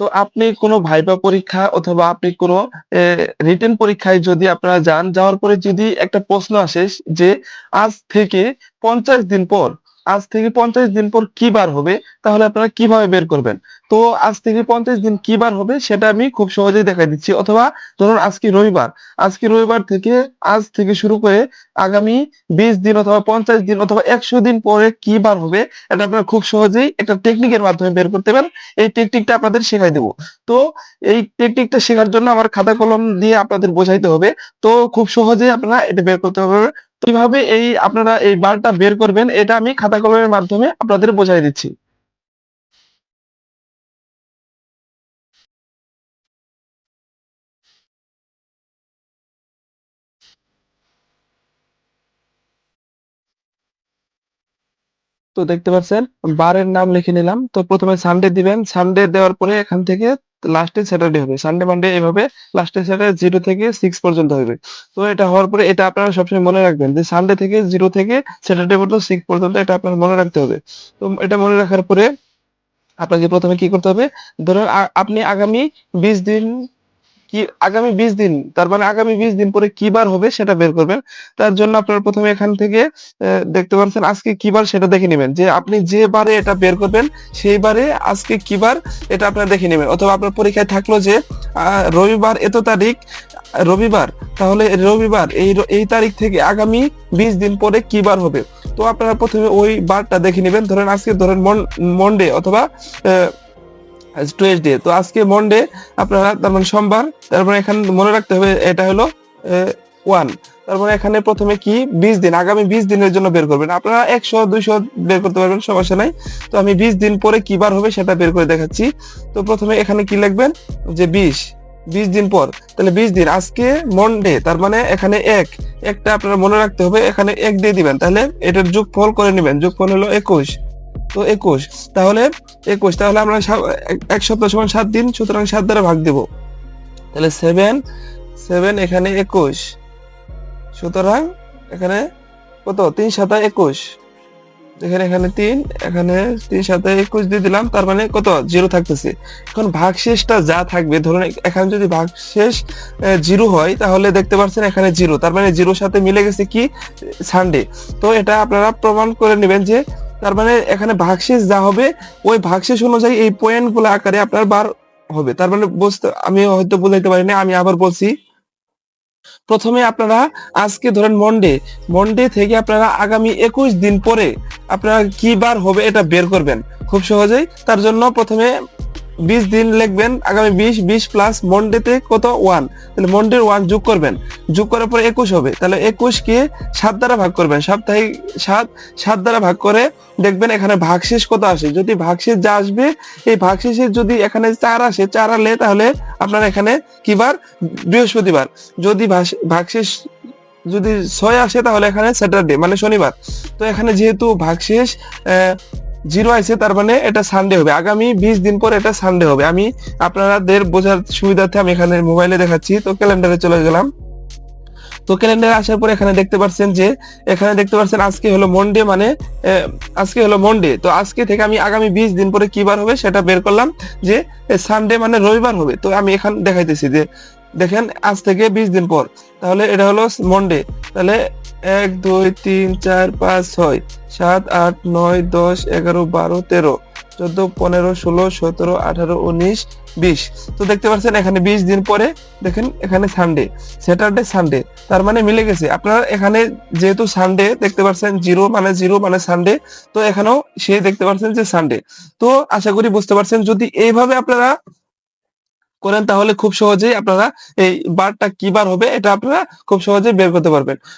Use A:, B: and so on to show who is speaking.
A: তো আপনি কোনো ভাইবা পরীক্ষা অথবা আপনি কোনো রিটেন পরীক্ষায় যদি আপনারা যান যাওয়ার পরে যদি একটা প্রশ্ন আসে যে আজ থেকে পঞ্চাশ দিন পর আজ থেকে পঞ্চাশ দিন পর কি বার হবে তাহলে আপনারা কিভাবে বের করবেন তো আজ থেকে পঞ্চাশ দিন কি বার হবে সেটা আমি খুব সহজেই দেখাই দিচ্ছি অথবা ধরুন আজকে রবিবার আজকে রবিবার থেকে আজ থেকে শুরু করে আগামী বিশ দিন অথবা পঞ্চাশ দিন অথবা একশো দিন পরে কি বার হবে এটা আপনারা খুব সহজেই একটা টেকনিকের মাধ্যমে বের করতে পারেন এই টেকনিকটা আপনাদের শেখাই দেবো তো এই টেকনিকটা শেখার জন্য আমার খাতা কলম দিয়ে আপনাদের বোঝাইতে হবে তো খুব সহজেই আপনারা এটা বের করতে পারবেন কিভাবে এই আপনারা এই বারটা বের করবেন এটা আমি খাতা কলমের মাধ্যমে আপনাদের বোঝাই দিচ্ছি তো দেখতে পাচ্ছেন বারের নাম লিখে নিলাম তো প্রথমে সানডে দিবেন সানডে দেওয়ার পরে এখান থেকে লাস্টে স্যাটারডে হবে সানডে মানডে এভাবে লাস্টে স্যাটারডে জিরো থেকে সিক্স পর্যন্ত হবে তো এটা হওয়ার পরে এটা আপনারা সবসময় মনে রাখবেন যে সানডে থেকে জিরো থেকে স্যাটারডে পর্যন্ত সিক্স পর্যন্ত এটা আপনার মনে রাখতে হবে তো এটা মনে রাখার পরে আপনাকে প্রথমে কি করতে হবে ধরুন আপনি আগামী বিশ দিন কি আগামী বিশ দিন তার মানে আগামী বিশ দিন পরে কি বার হবে সেটা বের করবেন তার জন্য আপনারা প্রথমে এখান থেকে দেখতে পাচ্ছেন আজকে কি বার সেটা দেখে নেবেন যে আপনি যে বারে এটা বের করবেন সেই বারে আজকে কি বার এটা আপনার দেখে নেবেন অথবা আপনার পরীক্ষায় থাকলো যে রবিবার এত তারিখ রবিবার তাহলে রবিবার এই এই তারিখ থেকে আগামী বিশ দিন পরে কি বার হবে তো আপনারা প্রথমে ওই বারটা দেখে নেবেন ধরেন আজকে ধরেন মন্ডে অথবা টুয়েসডে তো আজকে মন্ডে আপনারা তার মানে সোমবার তারপরে এখানে মনে রাখতে হবে এটা হলো ওয়ান তারপরে মানে এখানে প্রথমে কি বিশ দিন আগামী বিশ দিনের জন্য বের করবেন আপনারা একশো দুইশো বের করতে পারবেন সমস্যা নাই তো আমি বিশ দিন পরে কি বার হবে সেটা বের করে দেখাচ্ছি তো প্রথমে এখানে কি লিখবেন যে বিশ বিশ দিন পর তাহলে বিশ দিন আজকে মন্ডে তার মানে এখানে এক একটা আপনারা মনে রাখতে হবে এখানে এক দিয়ে দিবেন তাহলে এটার যোগফল করে নেবেন যোগফল হলো একুশ তো একুশ তাহলে একুশ তাহলে আমরা এক সপ্তাহ সমান সাত দিন সুতরাং সাত দ্বারা ভাগ দিব তাহলে সেভেন সেভেন এখানে একুশ সুতরাং এখানে কত তিন সাতা একুশ এখানে এখানে তিন এখানে তিন সাথে একুশ দিয়ে দিলাম তার মানে কত জিরো থাকতেছে এখন ভাগশেষটা যা থাকবে ধরুন এখানে যদি ভাগশেষ জিরো হয় তাহলে দেখতে পাচ্ছেন এখানে জিরো তার মানে জিরোর সাথে মিলে গেছে কি সানডে তো এটা আপনারা প্রমাণ করে নেবেন যে তার মানে এখানে ভাগশেষ যা হবে ওই ভাগশেষ অনুযায়ী এই পয়েন্ট পয়েন্টগুলো আকারে আপনার বার হবে তার মানে বুঝতে আমি হয়তো বুঝাইতে পারি না আমি আবার বলছি প্রথমে আপনারা আজকে ধরেন মন্ডে মন্ডে থেকে আপনারা আগামী একুশ দিন পরে আপনারা কি বার হবে এটা বের করবেন খুব সহজেই তার জন্য প্রথমে বিশ দিন লিখবেন আগামী বিশ বিশ প্লাস মন্ডেতে কত ওয়ান তাহলে মন্ডের ওয়ান যোগ করবেন যোগ করার পরে একুশ হবে তাহলে একুশকে সাত দ্বারা ভাগ করবেন সাপ্তাহিক সাত সাত দ্বারা ভাগ করে দেখবেন এখানে ভাগশেষ কত আসে যদি ভাগশেষ যা আসবে এই ভাগশেষের যদি এখানে চার আসে চার আলে তাহলে আপনার এখানে কিবার বৃহস্পতিবার যদি ভাগশেষ যদি ছয় আসে তাহলে এখানে স্যাটারডে মানে শনিবার তো এখানে যেহেতু ভাগশেষ জিরো আছে তার মানে এটা সানডে হবে আগামী বিশ দিন পর এটা সানডে হবে আমি আপনাদের বোঝার সুবিধার্থে আমি এখানে মোবাইলে দেখাচ্ছি তো ক্যালেন্ডারে চলে গেলাম তো ক্যালেন্ডারে আসার পর এখানে দেখতে পাচ্ছেন যে এখানে দেখতে পাচ্ছেন আজকে হলো মন্ডে মানে আজকে হলো মন্ডে তো আজকে থেকে আমি আগামী বিশ দিন পরে কি বার হবে সেটা বের করলাম যে সানডে মানে রবিবার হবে তো আমি এখানে দেখাইতেছি যে দেখেন আজ থেকে বিশ দিন পর তাহলে এটা হলো মন্ডে তাহলে এক দুই তিন চার পাঁচ ছয় সাত আট নয় দশ এগারো বারো তেরো চোদ্দ পনেরো ষোলো সতেরো আঠারো উনিশ বিশ তো দেখতে পাচ্ছেন এখানে বিশ দিন পরে দেখেন এখানে সানডে স্যাটারডে সানডে তার মানে মিলে গেছে আপনারা এখানে যেহেতু সানডে দেখতে পাচ্ছেন জিরো মানে জিরো মানে সানডে তো এখানেও সে দেখতে পাচ্ছেন যে সানডে তো আশা করি বুঝতে পারছেন যদি এইভাবে আপনারা করেন তাহলে খুব সহজেই আপনারা এই বারটা কি বার হবে এটা আপনারা খুব সহজেই বের করতে পারবেন